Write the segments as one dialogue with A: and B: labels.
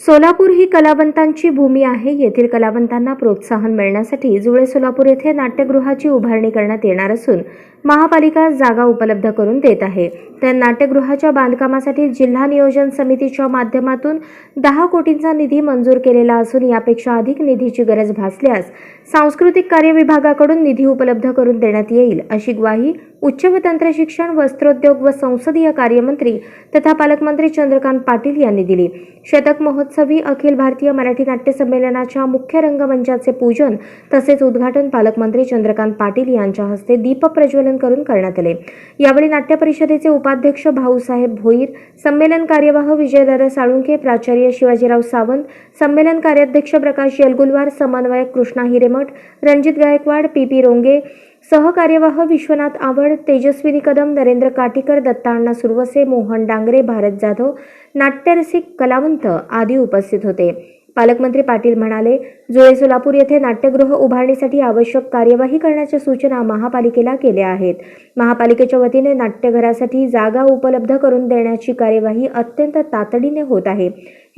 A: सोलापूर ही कलावंतांची भूमी आहे. येथील कलावंतांना प्रोत्साहन मिळण्यासाठी जुळे सोलापूर येथे नाट्यगृहाची उभारणी करण्यात येणार असून महापालिका जागा उपलब्ध करून देत आहे. तर नाट्यगृहाच्या बांधकामासाठी जिल्हा नियोजन समितीच्या माध्यमातून दहा कोटींचा निधी मंजूर केलेला असून यापेक्षा अधिक निधीची गरज भासल्यास सांस्कृतिक कार्य विभागाकडून निधी उपलब्ध करून देण्यात येईल अशी ग्वाही उच्च व तंत्र शिक्षण वस्त्रोद्योग व संसदीय कार्यमंत्री तथा पालकमंत्री चंद्रकांत पाटील यांनी दिली. शतक महोत्सवी अखिल भारतीय मराठी नाट्य संमेलनाच्या मुख्य रंगमंचाचे पूजन तसेच उद्घाटन पालकमंत्री चंद्रकांत पाटील यांच्या हस्ते दीप प्रज्वलन करून करण्यात आले. यावेळी नाट्य परिषदेचे उपाध्यक्ष भाऊसाहेब भोईर संमेलन कार्यवाह विजयदादा साळुंके प्राचार्य शिवाजीराव सावंत संमेलन कार्याध्यक्ष प्रकाश यलगुलवार समन्वयक कृष्णा हिरेमठ रणजित गायकवाड पी पी रोंगे सहकार्यवाह विश्वनाथ आवड तेजस्विनी कदम नरेंद्र काटीकर दत्ताण्णा सुरवसे मोहन डांगरे भारत जाधव नाट्यरसिक कलावंत आदी उपस्थित होते. पालकमंत्री पाटील म्हणाले जुळे सोलापूर येथे नाट्यगृह उभारणीसाठी आवश्यक कार्यवाही करण्याच्या सूचना महापालिकेला केल्या आहेत. महापालिकेच्या वतीने नाट्यघरासाठी जागा उपलब्ध करून देण्याची कार्यवाही अत्यंत तातडीने होत आहे.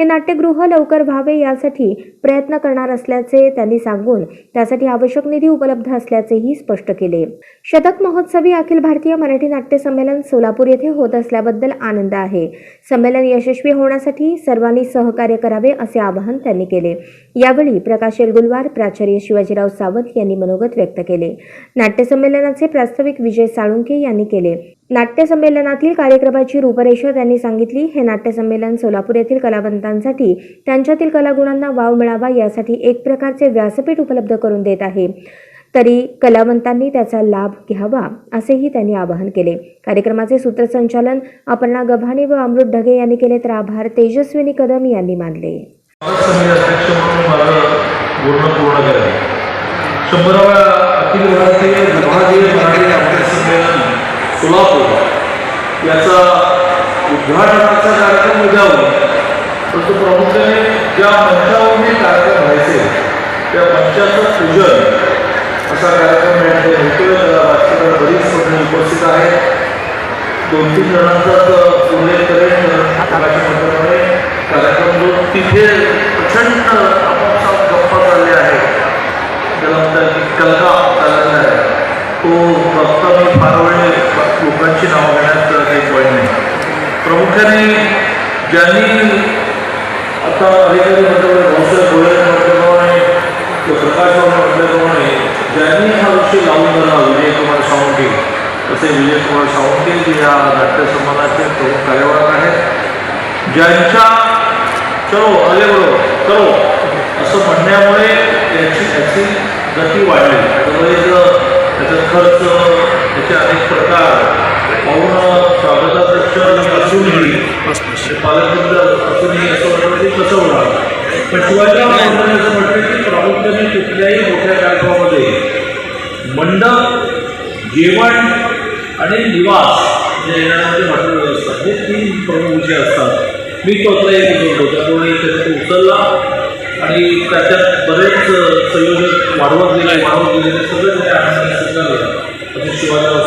A: हे नाट्यगृह लवकर व्हावे यासाठी प्रयत्न करणार असल्याचे त्यांनी सांगून त्यासाठी आवश्यक निधी उपलब्ध असल्याचेही स्पष्ट केले. शतक महोत्सवी अखिल भारतीय मराठी नाट्य संमेलन सोलापूर येथे होत असल्याबद्दल आनंद आहे. संमेलन यशस्वी होण्यासाठी सर्वांनी सहकार्य करावे असे आवाहन त्यांनी केले. यावेळी प्रकाश एलगुलवार प्राचार्य शिवाजीराव सावंत यांनी मनोगत व्यक्त केले. नाट्य संमेलनाचे प्रास्ताविक विजय साळुंके यांनी केले. नाट्यसंमेलनातील कार्यक्रमाची रूपरेषा त्यांनी सांगितली. हे नाट्यसंमेलन सोलापूर येथील कलावंतांसाठी त्यांच्यातील कलागुणांना वाव मिळावा यासाठी एक प्रकारचे व्यासपीठ उपलब्ध करून देत आहे. तरी कलावंतांनी त्याचा लाभ घ्यावा असेही त्यांनी आवाहन केले. कार्यक्रमाचे सूत्रसंचालन अपर्णा गव्हाणे व अमृत ढगे यांनी केले तर आभार. तेजस्विनी कदम यांनी मानले.
B: शंभराव्या समिती अध्यक्ष म्हणून माझं बोलणं पूर्ण केलं शंभराव्या अखिल भारतीय विभागीय मराठी नाट्य संमेलन सोलापूर. याचा उद्घाटनाचा कार्यक्रम उद्या होईल परंतु प्रामुख्याने ज्या मंचावर हे कार्यक्रम व्हायचे त्या मंचाचं पूजन असा कार्यक्रम या होतोय. त्याला राजकीय बरीच मंडळी उपस्थित आहेत. दोन तीन जणांचाच उल्लेख करेल कार्यक्रम जो तिथे प्रचंड आपापसात गप्पा चालल्या आहेत त्याला म्हणतात की कलका चाललेला आहे तो फक्त मी फार वेळ लोकांची नावं घेण्यात काही पॉईंट नाही. प्रामुख्याने ज्यांनी आता अधिकारी म्हटल्याप्रमाणे भाऊसाहेब गोळे म्हटल्याप्रमाणे किंवा प्रकाश म्हटल्याप्रमाणे ज्यांनी हा विषय लावून झाला विजय कुमार तसे विजय कुमार जे या नाट्य समाजाचे प्रमुख कार्यवाहक आहेत ज्यांच्या चलो आले बरोबर करो असं म्हणण्यामुळे त्यांची त्याची गती वाढली. अदरवाईज त्याच्यानंतरच त्याचे अनेक प्रकार पाहून स्वागताध्यक्ष असूनही म्हणजे पालकमंत्री असूनही असं वाटतं की कसं होणार. पण शिवाजीराव महाराजांनी असं म्हटलं की प्रामुख्याने कुठल्याही मोठ्या कार्यक्रमामध्ये मंडप जेवण आणि निवास जे येण्यामध्ये हॉटेल असतात हे तीन प्रमुख विषय असतात. मी स्वतः एक उचलतो त्यामुळे त्याच्यात उचलला आणि त्याच्यात बरेच संयोजन वाढवत गेले वाढवत गेले सगळे. आता शिवाजीराव